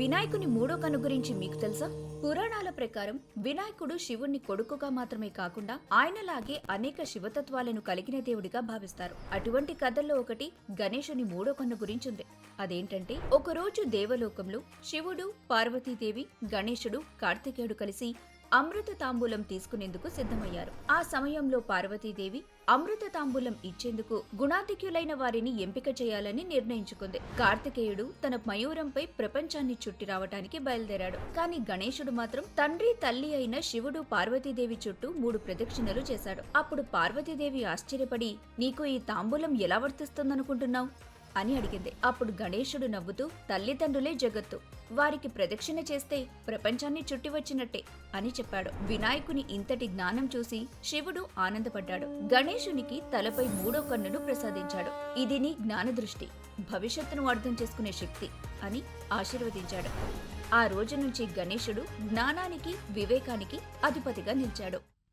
వినాయకుని మూడో కన్ను గురించి మీకు తెలుసా? పురాణాల ప్రకారం వినాయకుడు శివుణ్ణి కొడుకుగా మాత్రమే కాకుండా ఆయనలాగే అనేక శివతత్వాలను కలిగిన దేవుడిగా భావిస్తారు. అటువంటి కథల్లో ఒకటి గణేశుని మూడో కన్ను గురించి ఉంది అదేంటంటే ఒకరోజు దేవలోకంలో శివుడు పార్వతీదేవి గణేశుడు కార్తికేయుడు కలిసి అమృత తాంబూలం తీసుకునేందుకు సిద్ధమయ్యారు. ఆ సమయంలో పార్వతీదేవి అమృత తాంబూలం ఇచ్చేందుకు గుణాధిక్యులైన వారిని ఎంపిక చేయాలని నిర్ణయించుకుంది. కార్తికేయుడు తన మయూరంపై ప్రపంచాన్ని చుట్టి రావటానికి బయలుదేరాడు. కానీ గణేశుడు మాత్రం తండ్రి తల్లి అయిన శివుడు పార్వతీదేవి చుట్టూ మూడు ప్రదక్షిణలు చేశాడు. అప్పుడు పార్వతీదేవి ఆశ్చర్యపడి నీకు ఈ తాంబూలం ఎలా వర్తిస్తుందనుకుంటున్నావు? అని అడిగింది. అప్పుడు గణేశుడు నవ్వుతూ తల్లిదండ్రులే జగత్తు. వారికి ప్రదక్షిణ చేస్తే ప్రపంచాన్ని చుట్టి వచ్చినట్టే అని చెప్పాడు. వినాయకుని ఇంతటి జ్ఞానం చూసి శివుడు ఆనందపడ్డాడు. గణేశునికి తలపై మూడో కన్నును ప్రసాదించాడు. ఇది నీ జ్ఞానదృష్టి. భవిష్యత్తును అర్థం చేసుకునే శక్తి అని ఆశీర్వదించాడు. ఆ రోజు నుంచి గణేశుడు జ్ఞానానికి వివేకానికి అధిపతిగా నిలిచాడు.